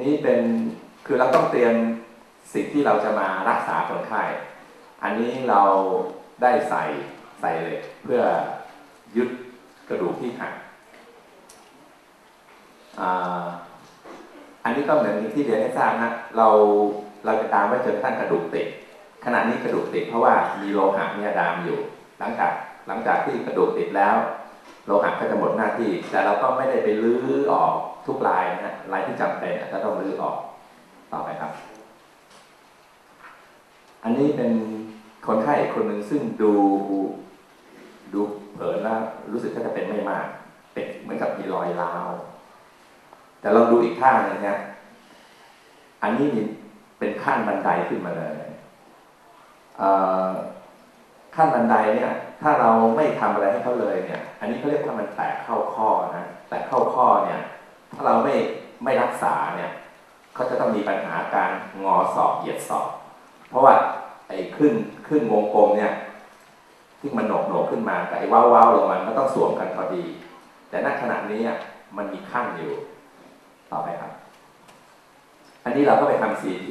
นี่เป็นคือเราต้องเตรียมสิ่งที่เราจะมารักษาคนไข้อันนี้เราได้ใส่ใส่เหล็กเพื่อยึดกระดูกที่หักอ่าอันนี้ก็เหมือนที่เรียนให้ทราบนะเราเราจะตามไว้จนทั่งกระดูกติดขณะนี้กระดูกติดเพราะว่ามีโลหะเนี่ยดามอยู่ หลังจากหลังจากที่กระดูกติดแล้ว โลหะก็จะหมดหน้าที่ แต่เราก็ไม่ได้ไปลื้อออกทุกลายนะฮะลายที่จำเป็นอาจจะต้องลื้อออกต่อไปครับ อันนี้เป็นคนไข้คนหนึ่งซึ่งดูดูเผินแล้วรู้สึกว่าจะเป็นไม่มากเป็นเหมือนกับมีรอยร้าว แต่ลองดูอีกข้างหนึงนะอันนี้มีเป็นขั้นบันไดขึ้นมาเลยเขั้นบันไดเนี่ย ถ้าเราไม่ทำอะไรให้เขาเลยเนี่ย อันนี้เขาเรียกว่ามันแตกเข้าข้อนะแตกเข้าข้อเนี่ย ถ้าเราไม่ไม่รักษาเนี่ยเขาจะต้องมีปัญหาการงอศอกเหยียดศอกเพราะว่าไอ้ขึ้นขึ้นวงกลมเนี่ยที่มันโหนกโหนกขึ้นมากับไอ้ว้าวว้าวลงมามันต้องสวมกันพอดี แต่ณขณะนี้มันมีขั้นอยู่ ต่อไปครับ อันนี้เราก็ไปทำ CT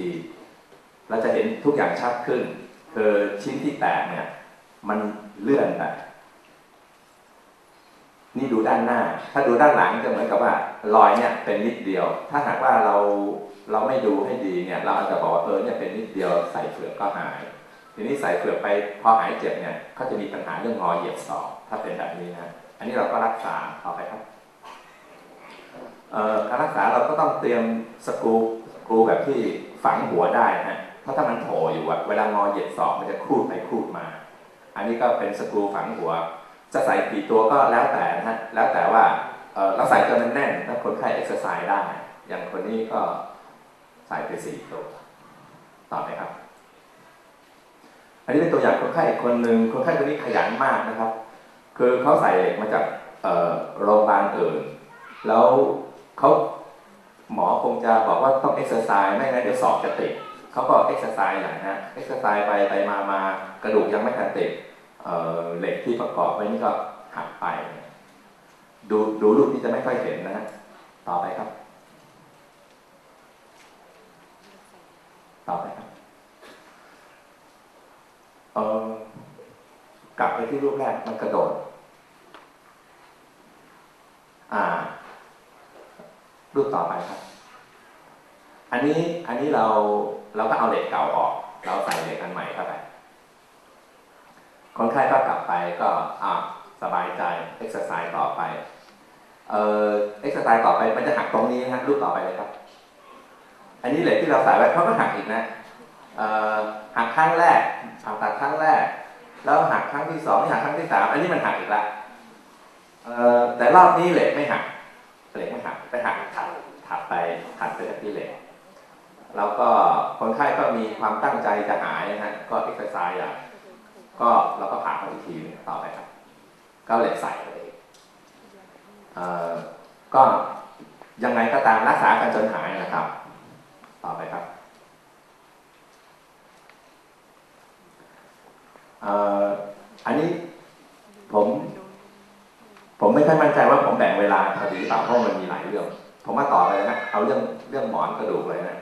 เราจะเห็นทุกอย่างชัดขึ้นคือชิ้นที่แตกเนี่ย มันเลื่อนไปนี่ดูด้านหน้า ถ้าดูด้านหลังจะเหมือนกับว่ารอยเนี่ยเป็นนิดเดียว ถ้าหากว่าเราเราไม่ดูให้ดีเนี่ย เราอาจจะบอกว่าเออเนี่ยเป็นนิดเดียวใส่เฟือกก็หาย ทีนี้ใส่เฟือกไปพอหายเจ็บเนี่ยเขาจะมีปัญหาเรื่องงอเหยียดศอกถ้าเป็นแบบนี้นะอันนี้เราก็รักษาต่อไปครับการรักษาเราก็ต้องเตรียมสกูสกูแบบที่ฝังหัวได้นะฮะเพราะถ้ามันโผล่อยู่อะเวลางอเหยียดศอกมันจะครูดไปครูดมา อันนี้ก็เป็นสกรูฝังหัว จะใส่กี่ตัวก็แล้วแต่นะฮะแล้วแต่ว่าเราใส่จนมันแน่นถ้าคนไข้เอ็กซ์ไซส์ได้ อย่างคนนี้ก็ใส่ไปสี่ตัวต่อไปครับ อันนี้เป็นตัวอย่างคนไข้คนหนึ่งคนไข้คนนี้ขยันมากนะครับ คือเขาใส่เหล็กมาจากโรงพยาบาลอื่น แล้วเขาหมอคงจะบอกว่าต้องเอ็กซ์ไซส์ไม่งั้นเดี๋ยวสอบจะติดเขาก็เอ็กซ์ไซส์อย่างนะเอ็กซ์ไซส์ไปไปมามากระดูกยังไม่ทันติด เหล็กที่ประกอบไว้นี่ก็หักไป ดูดูรูปนี้จะไม่ค่อยเห็นนะฮะต่อไปครับ ต่อไปครับเออกลับไปที่รูปแรกมันกระโดด อ่า รูปต่อไปครับ อันนี้อันนี้เราเราก็เอาเหล็กเก่าออก เราใส่เหล็กอันใหม่เข้าไป คนไข้ก็กลับไปก็อ่าสบายใจเอ็กซ์ไซส์ต่อไปเอ่อเอ็กซ์ไซส์ต่อไปมันจะหักตรงนี้นะฮะรูปต่อไปเลยครับ อันนี้เหล็กที่เราใส่ไว้เขาก็หักอีกนะหักครั้งแรกผ่าตัดครั้งแรก แล้วหักครั้งที่สองหักครั้งที่สามอันนี้มันหักอีกแล้วแต่รอบนี้เหล็กไม่หักเหล็กไม่หักไปหักถัดถัดไปถัดไปจากที่เหล็กแล้วก็คนไข้ก็มีความตั้งใจจะหายนะฮะก็เอ็กซ์ไซส์อย่าง ก็เราก็ผ่าเขาอีกทีหนึ่งต่อไปครับ ก็เหล็กใส่ไปเอ่อก็ยังไงก็ตามรักษากันจนหายนะครับ ต่อไปครับเอ่ออันนี้ผม ผมไม่ค่อยมั่นใจว่าผมแบ่งเวลาพอดีหรือเปล่าเพราะมันมีหลายเรื่อง ผมมาต่อเลยนะเอาเรื่องเรื่องหมอนกระดูกเลยนะ